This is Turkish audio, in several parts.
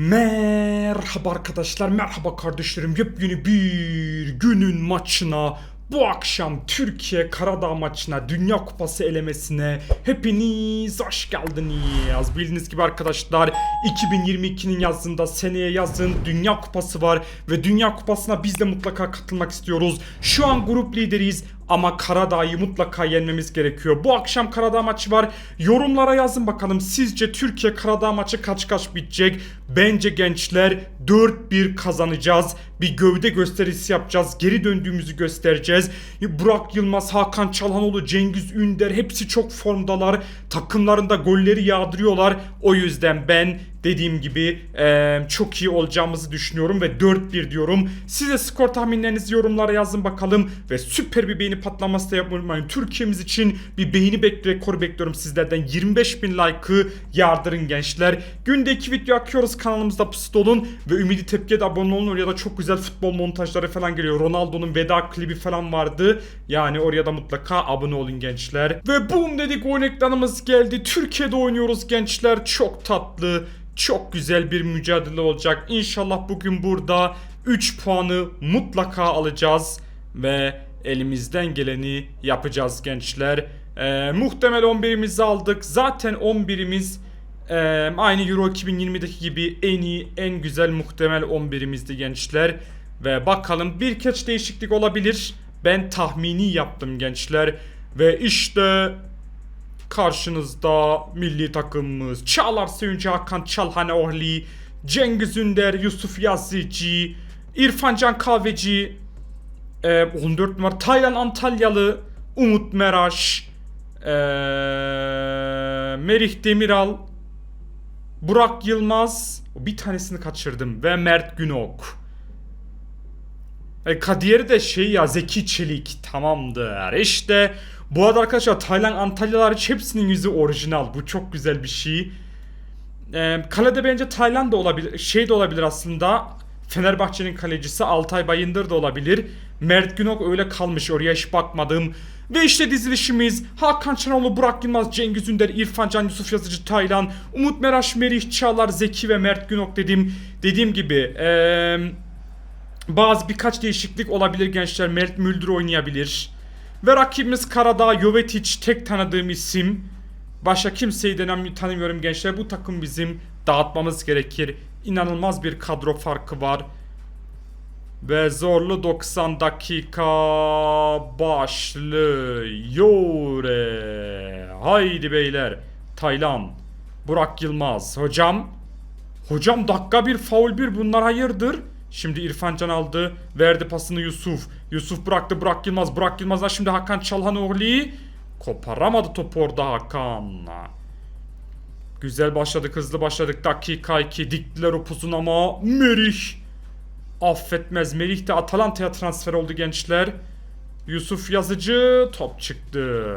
Merhaba arkadaşlar, merhaba kardeşlerim. Yepyeni bir günün maçına, bu akşam Türkiye Karadağ maçına, Dünya Kupası elemesine hepiniz hoş geldiniz. Bildiğiniz gibi arkadaşlar 2022'nin yazında seneye yazın Dünya Kupası var ve Dünya Kupası'na biz de mutlaka katılmak istiyoruz. Şu an grup lideriyiz ama Karadağ'ı mutlaka yenmemiz gerekiyor. Bu akşam Karadağ maçı var. Yorumlara yazın bakalım sizce Türkiye Karadağ maçı kaç kaç bitecek? Bence gençler 4-1 kazanacağız. Bir gövde gösterisi yapacağız. Geri döndüğümüzü göstereceğiz. Burak Yılmaz, Hakan Çalhanoğlu, Cengiz Ünder hepsi çok formdalar. Takımlarında golleri yağdırıyorlar. O yüzden ben dediğim gibi eee, çok iyi olacağımızı düşünüyorum ve 4-1 diyorum. Size skor tahminlerinizi yorumlara yazın bakalım ve süper bir beğeni patlaması da yapmayı. Türkiye'miz için bir beğeni bek rekoru bekliyorum sizlerden. 25 bin like'ı yardırın gençler. Günde iki video akıyoruz kanalımızda pusu olun ve Ümidi Tepki'ye de abone olun. Oraya da çok güzel futbol montajları falan geliyor. Ronaldo'nun veda klibi falan vardı. Yani oraya da mutlaka abone olun gençler. Ve boom dedik oyun ekranımız geldi. Türkiye'de oynuyoruz gençler. Çok tatlı. Çok güzel bir mücadele olacak. İnşallah bugün burada 3 puanı mutlaka alacağız ve elimizden geleni yapacağız gençler. Ee, muhtemel 11'imizi aldık. Zaten 11'imiz e, aynı Euro 2020'deki gibi en iyi, en güzel muhtemel 11'imizdi gençler. Ve bakalım birkaç değişiklik olabilir. Ben tahmini yaptım gençler. Ve işte Karşınızda milli takımımız Çağlar Söyüncü Hakan Çalhanoğlu, Cengiz Ünder, Yusuf Yazıcı, İrfan Can Kahveci, e, 14 numara Taylan Antalyalı, Umut Meraş, Merih Demiral, Burak Yılmaz, bir tanesini kaçırdım ve Mert Günok. E, Kadir de şey ya Zeki Çelik tamamdır. İşte bu arada arkadaşlar Taylan Antalyalar hariç hepsinin yüzü orijinal. Bu çok güzel bir şey. E, kalede bence Taylan da olabilir. Şey de olabilir aslında. Fenerbahçe'nin kalecisi Altay Bayındır da olabilir. Mert Günok öyle kalmış oraya hiç bakmadım. Ve işte dizilişimiz Hakan Çanoğlu, Burak Yılmaz, Cengiz Ünder, İrfan Can, Yusuf Yazıcı, Taylan, Umut Meraş, Merih Çağlar, Zeki ve Mert Günok dedim. Dediğim gibi eee bazı birkaç değişiklik olabilir gençler. Mert Müldür oynayabilir. Ve rakibimiz Karadağ, Jovetic tek tanıdığım isim. Başka kimseyi denem tanımıyorum gençler. Bu takım bizim dağıtmamız gerekir. İnanılmaz bir kadro farkı var. Ve zorlu 90 dakika başlıyor. Haydi beyler. Taylan. Burak Yılmaz. Hocam. Hocam dakika bir faul bir bunlar hayırdır? Şimdi İrfan Can aldı. Verdi pasını Yusuf. Yusuf bıraktı Burak Yılmaz. Burak Yılmaz'dan şimdi Hakan Çalhanoğlu. Koparamadı topu orada Hakan. Güzel başladık hızlı başladık. Dakika 2 diktiler o pusun ama Merih. Affetmez. Merih de Atalanta'ya transfer oldu gençler. Yusuf Yazıcı top çıktı.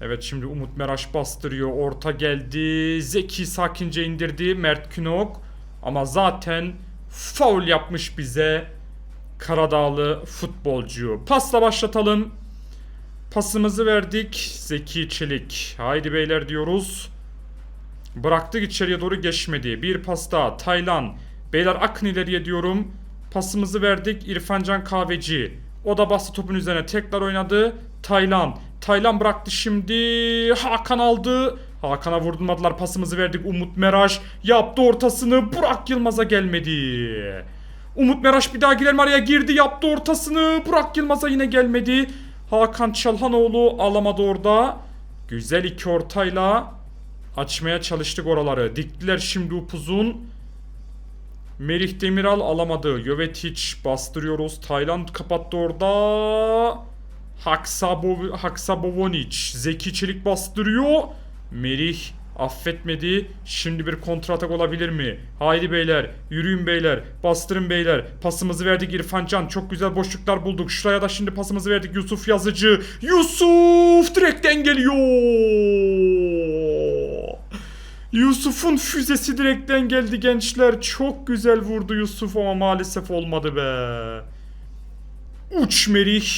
Evet şimdi Umut Meraş bastırıyor. Orta geldi. Zeki sakince indirdi. Mert Günok. Ama zaten faul yapmış bize Karadağlı futbolcu. Pasla başlatalım. Pasımızı verdik. Zeki Çelik. Haydi beyler diyoruz. Bıraktık içeriye doğru geçmedi. Bir pas daha. Taylan. Beyler akın ileriye diyorum. Pasımızı verdik. İrfan Can Kahveci. O da bastı topun üzerine. Tekrar oynadı. Taylan. Taylan bıraktı şimdi. Hakan aldı. Hakan'a vurdurmadılar. Pasımızı verdik. Umut Meraş yaptı ortasını. Burak Yılmaz'a gelmedi. Umut Meraş bir daha girer mi araya girdi. Yaptı ortasını. Burak Yılmaz'a yine gelmedi. Hakan Çalhanoğlu alamadı orada. Güzel iki ortayla açmaya çalıştık oraları. Diktiler şimdi upuzun. Merih Demiral alamadı. Jovetic bastırıyoruz. Tayland kapattı orada. Haksabo Haksabovonic. Zeki Çelik bastırıyor. Merih affetmedi. Şimdi bir kontratak olabilir mi? Haydi beyler. Yürüyün beyler. Bastırın beyler. Pasımızı verdik İrfan Can. Çok güzel boşluklar bulduk. Şuraya da şimdi pasımızı verdik Yusuf Yazıcı. Yusuf direkten geliyor. Yusuf'un füzesi direkten geldi gençler. Çok güzel vurdu Yusuf ama maalesef olmadı be. Uç Merih.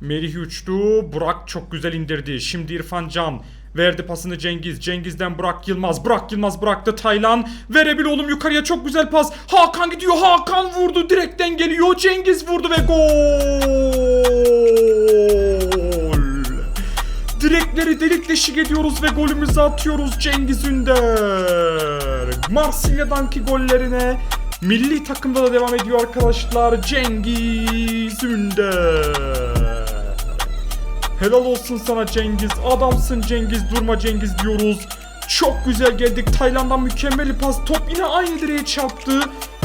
Merih uçtu. Burak çok güzel indirdi. Şimdi İrfan Can. Verdi pasını Cengiz. Cengiz'den Burak Yılmaz. Burak Yılmaz bıraktı Taylan. Verebil oğlum yukarıya çok güzel pas. Hakan gidiyor. Hakan vurdu. Direkten geliyor. Cengiz vurdu ve gol. Direkleri delik deşik ediyoruz ve golümüzü atıyoruz Cengiz Ünder. Marsilya'danki gollerine milli takımda da devam ediyor arkadaşlar Cengiz Ünder. Helal olsun sana Cengiz. Adamsın Cengiz. Durma Cengiz diyoruz. Çok güzel geldik. Tayland'dan mükemmel bir pas. Top yine aynı direğe çarptı.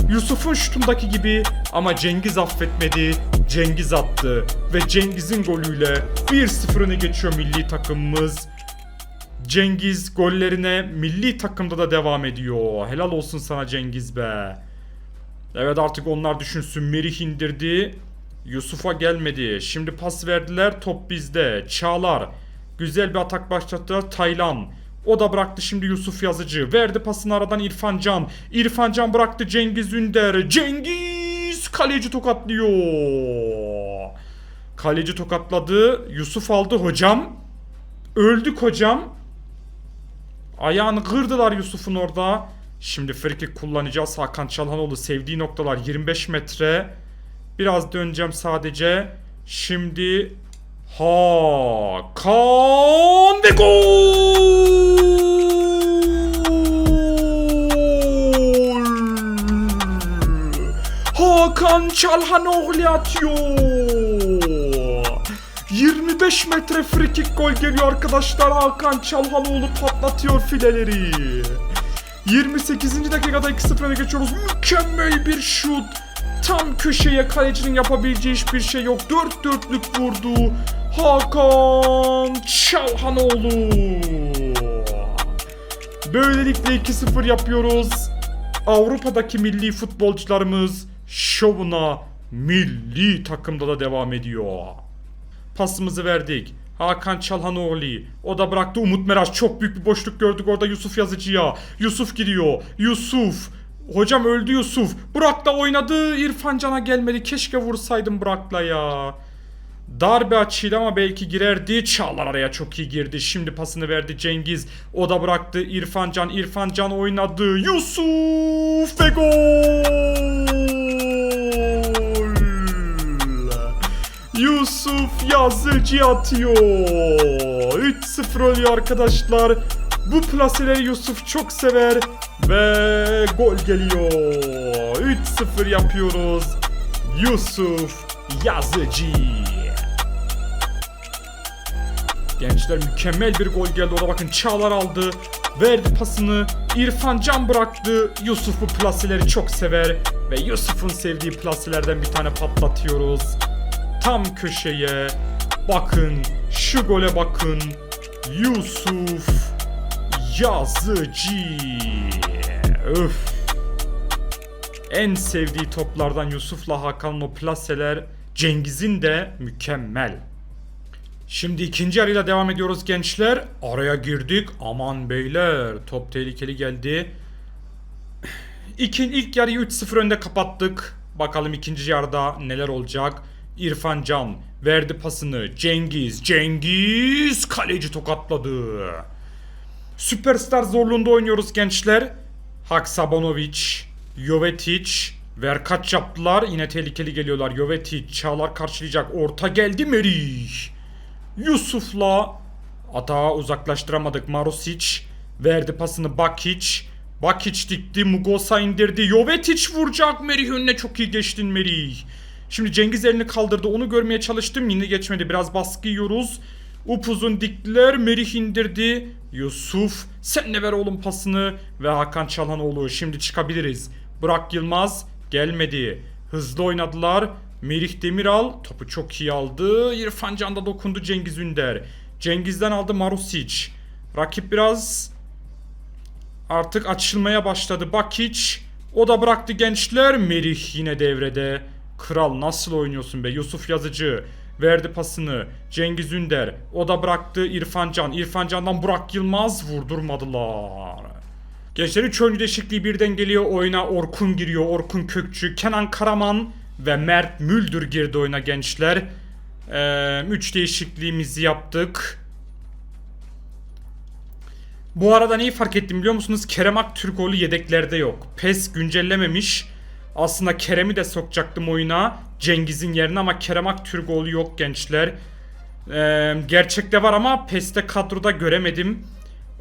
Yusuf'un şutundaki gibi ama Cengiz affetmedi. Cengiz attı ve Cengiz'in golüyle 1-0 öne geçiyor milli takımımız. Cengiz gollerine milli takımda da devam ediyor. Helal olsun sana Cengiz be. Evet artık onlar düşünsün. Merih indirdi. Yusuf'a gelmedi. Şimdi pas verdiler. Top bizde. Çağlar. Güzel bir atak başlattılar. Taylan. O da bıraktı şimdi Yusuf Yazıcı. Verdi pasını aradan İrfan Can. İrfan Can bıraktı Cengiz Ünder. Cengiz kaleci tokatlıyor. Kaleci tokatladı. Yusuf aldı hocam. Öldük hocam. Ayağını kırdılar Yusuf'un orada. Şimdi frikik kullanacağız. Hakan Çalhanoğlu sevdiği noktalar 25 metre. Biraz döneceğim sadece. Şimdi Hakan ve gol! Hakan Çalhanoğlu atıyor. 25 metre frikik gol geliyor arkadaşlar. Hakan Çalhanoğlu patlatıyor fileleri. 28. dakikada 2-0 öne geçiyoruz. Mükemmel bir şut. Tam köşeye kalecinin yapabileceği hiçbir şey yok. Dört dörtlük vurdu. Hakan Çalhanoğlu. Böylelikle 2-0 yapıyoruz. Avrupa'daki milli futbolcularımız şovuna milli takımda da devam ediyor. Pasımızı verdik. Hakan Çalhanoğlu. O da bıraktı Umut Meraş. Çok büyük bir boşluk gördük orada Yusuf Yazıcı'ya. Yusuf gidiyor. Yusuf. Hocam öldü Yusuf. Burak'la oynadı. İrfan Can'a gelmedi. Keşke vursaydım Burak'la ya. Darbe açıydı ama belki girerdi. Çağlar araya çok iyi girdi. Şimdi pasını verdi Cengiz. O da bıraktı İrfan Can. İrfan Can oynadı. Yusuf ve gol. Yusuf Yazıcı atıyor. 3-0 oluyor arkadaşlar. Bu plaseleri Yusuf çok sever ve gol geliyor. 3-0 yapıyoruz. Yusuf Yazıcı. Gençler mükemmel bir gol geldi. Orada bakın Çağlar aldı. Verdi pasını. İrfan Can bıraktı. Yusuf bu plaseleri çok sever. Ve Yusuf'un sevdiği plaselerden bir tane patlatıyoruz. Tam köşeye. Bakın şu gole bakın. Yusuf Yazıcı. Öf. En sevdiği toplardan Yusuf'la Hakan'ın o plaseler Cengiz'in de mükemmel. Şimdi ikinci yarıyla devam ediyoruz gençler. Araya girdik. Aman beyler. Top tehlikeli geldi. İkin, ilk yarıyı 3-0 önde kapattık. Bakalım ikinci yarıda neler olacak. İrfan Can verdi pasını. Cengiz. Cengiz kaleci tokatladı. Süperstar zorluğunda oynuyoruz gençler. Haksabonovic, Jovetic, Verkaç yaptılar. Yine tehlikeli geliyorlar. Jovetic, Çağlar karşılayacak. Orta geldi Merih. Yusuf'la atağı uzaklaştıramadık. Marusic verdi pasını Bakic. Bakic dikti. Mugosa indirdi. Jovetic vuracak. Merih önüne çok iyi geçtin Merih. Şimdi Cengiz elini kaldırdı. Onu görmeye çalıştım. Yine geçmedi. Biraz baskı yiyoruz. Upuzun diktiler. Merih indirdi. Yusuf sen de ver oğlum pasını. Ve Hakan Çalhanoğlu şimdi çıkabiliriz. Burak Yılmaz gelmedi. Hızlı oynadılar. Merih Demiral topu çok iyi aldı. İrfan Can da dokundu Cengiz Ünder. Cengiz'den aldı Marusic. Rakip biraz artık açılmaya başladı. Bakic o da bıraktı gençler. Merih yine devrede. Kral nasıl oynuyorsun be Yusuf Yazıcı. Verdi pasını. Cengiz Ünder. O da bıraktı İrfan Can. İrfan Can'dan Burak Yılmaz vurdurmadılar. Gençler 3 oyuncu değişikliği birden geliyor oyuna. Orkun giriyor. Orkun Kökçü, Kenan Karaman ve Mert Müldür girdi oyuna gençler. 3 değişikliğimizi yaptık. Bu arada neyi fark ettim biliyor musunuz? Kerem Aktürkoğlu yedeklerde yok. PES güncellememiş. Aslında Kerem'i de sokacaktım oyuna. Cengiz'in yerine ama Kerem Aktürkoğlu yok gençler. Ee, gerçekte var ama PES'te kadroda göremedim.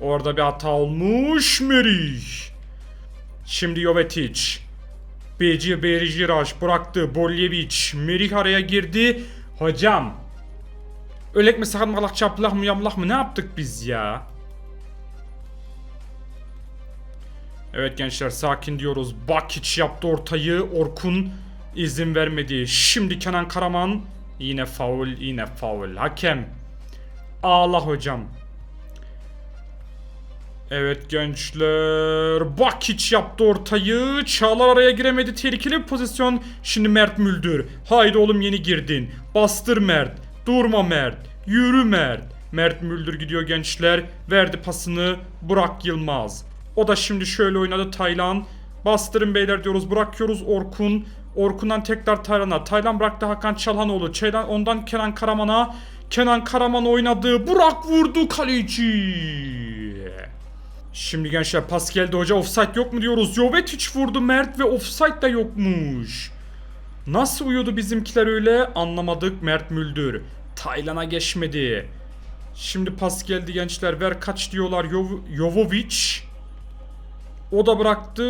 Orada bir hata olmuş. Merih. Şimdi Jovetic. Beci Berjiraş bıraktı. Boljevic. Merih araya girdi. Hocam. Ölek mi sakın malak çaplak mı yamlak mı ne yaptık biz ya? Evet gençler sakin diyoruz. Bakiç yaptı ortayı. Orkun izin vermedi. Şimdi Kenan Karaman. Yine faul yine faul. Hakem. Ağla hocam. Evet gençler. Bakiç yaptı ortayı. Çağlar araya giremedi. Tehlikeli bir pozisyon. Şimdi Mert Müldür. Haydi oğlum yeni girdin. Bastır Mert. Durma Mert. Yürü Mert. Mert Müldür gidiyor gençler. Verdi pasını. Burak Yılmaz. O da şimdi şöyle oynadı Taylan. Bastırın beyler diyoruz. Bırakıyoruz Orkun. Orkun'dan tekrar Taylan'a. Taylan bıraktı Hakan Çalhanoğlu. Çaylan ondan Kenan Karaman'a. Kenan Karaman oynadı. Burak vurdu kaleci. Şimdi gençler pas geldi hoca offside yok mu diyoruz. Jovetic vurdu Mert ve offside de yokmuş. Nasıl uyudu bizimkiler öyle anlamadık Mert Müldür. Taylan'a geçmedi. Şimdi pas geldi gençler ver kaç diyorlar Jov- Jovovic. O da bıraktı.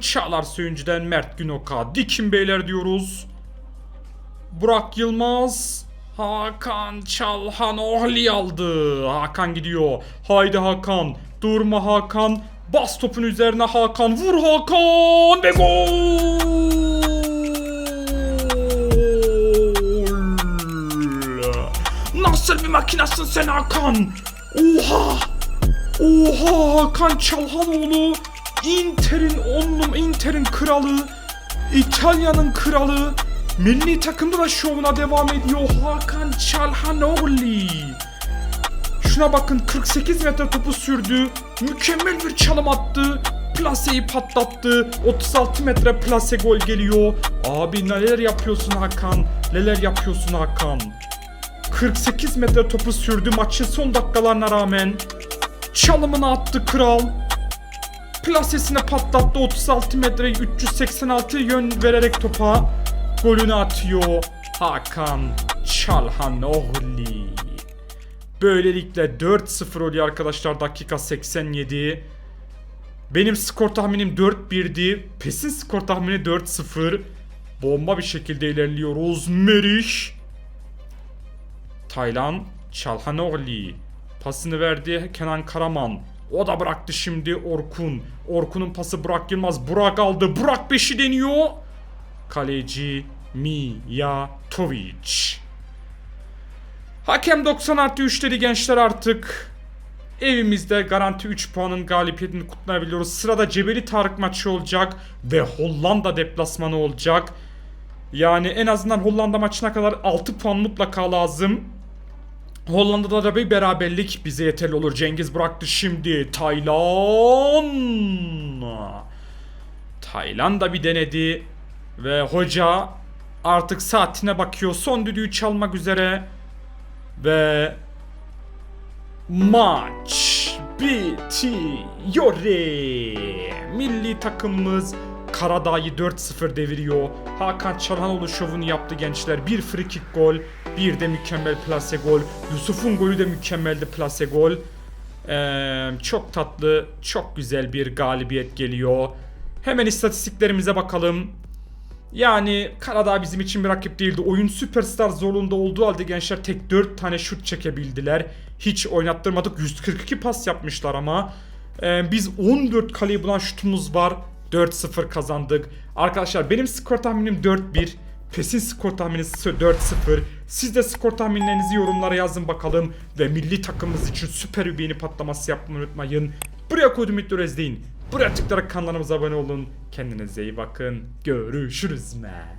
Çağlar Söyüncü'den Mert Günok'a. Dikin beyler diyoruz. Burak Yılmaz. Hakan Çalhanoğlu aldı. Hakan gidiyor. Haydi Hakan. Durma Hakan. Bas topun üzerine Hakan. Vur Hakan. Ve gol. Nasıl bir makinasın sen Hakan? Oha. Oha Hakan Çalhanoğlu. Inter'in onlum Inter'in kralı. İtalya'nın kralı. Milli takımda da şovuna devam ediyor Hakan Çalhanoğlu. Şuna bakın 48 metre topu sürdü. Mükemmel bir çalım attı. Plaseyi patlattı. 36 metre plase gol geliyor. Abi neler yapıyorsun Hakan? Neler yapıyorsun Hakan? 48 metre topu sürdü maçın son dakikalarına rağmen. Çalımını attı kral. Plasesine patlattı 36 metre 386 yön vererek topa. Golünü atıyor Hakan Çalhanoğlu. Böylelikle 4-0 oluyor arkadaşlar dakika 87. Benim skor tahminim 4-1'di. Pes'in skor tahmini 4-0. Bomba bir şekilde ilerliyoruz. Merih. Taylan Çalhanoğlu. Pasını verdi Kenan Karaman. O da bıraktı şimdi Orkun. Orkun'un pası Burak Yılmaz. Burak aldı. Burak 5'i deniyor. Kaleci Mijatovic. Hakem 90 artı 3 dedi gençler artık. Evimizde garanti 3 puanın galibiyetini kutlayabiliyoruz. Sırada Cebeli Tarık maçı olacak ve Hollanda deplasmanı olacak. Yani en azından Hollanda maçına kadar 6 puan mutlaka lazım. Hollanda'da da bir beraberlik bize yeterli olur. Cengiz bıraktı şimdi. Taylan. Taylan da bir denedi. Ve hoca artık saatine bakıyor. Son düdüğü çalmak üzere. Ve maç bitiyor. Milli takımımız Karadağ'ı 4-0 deviriyor. Hakan Çalhanoğlu şovunu yaptı gençler. Bir free gol, bir de mükemmel plase gol. Yusuf'un golü de mükemmeldi plase gol. Ee, çok tatlı, çok güzel bir galibiyet geliyor. Hemen istatistiklerimize bakalım. Yani Karadağ bizim için bir rakip değildi. Oyun süperstar zorluğunda olduğu halde gençler tek 4 tane şut çekebildiler. Hiç oynattırmadık. 142 pas yapmışlar ama. Ee, biz 14 kaleyi bulan şutumuz var. 4-0 kazandık. Arkadaşlar benim skor tahminim 4-1. Pes'in skor tahmini 4-0. Siz de skor tahminlerinizi yorumlara yazın bakalım. Ve milli takımımız için süper bir beğeni patlaması yapmayı unutmayın. Buraya koydum videoyu izleyin. Buraya tıklayarak kanalımıza abone olun. Kendinize iyi bakın. Görüşürüz man.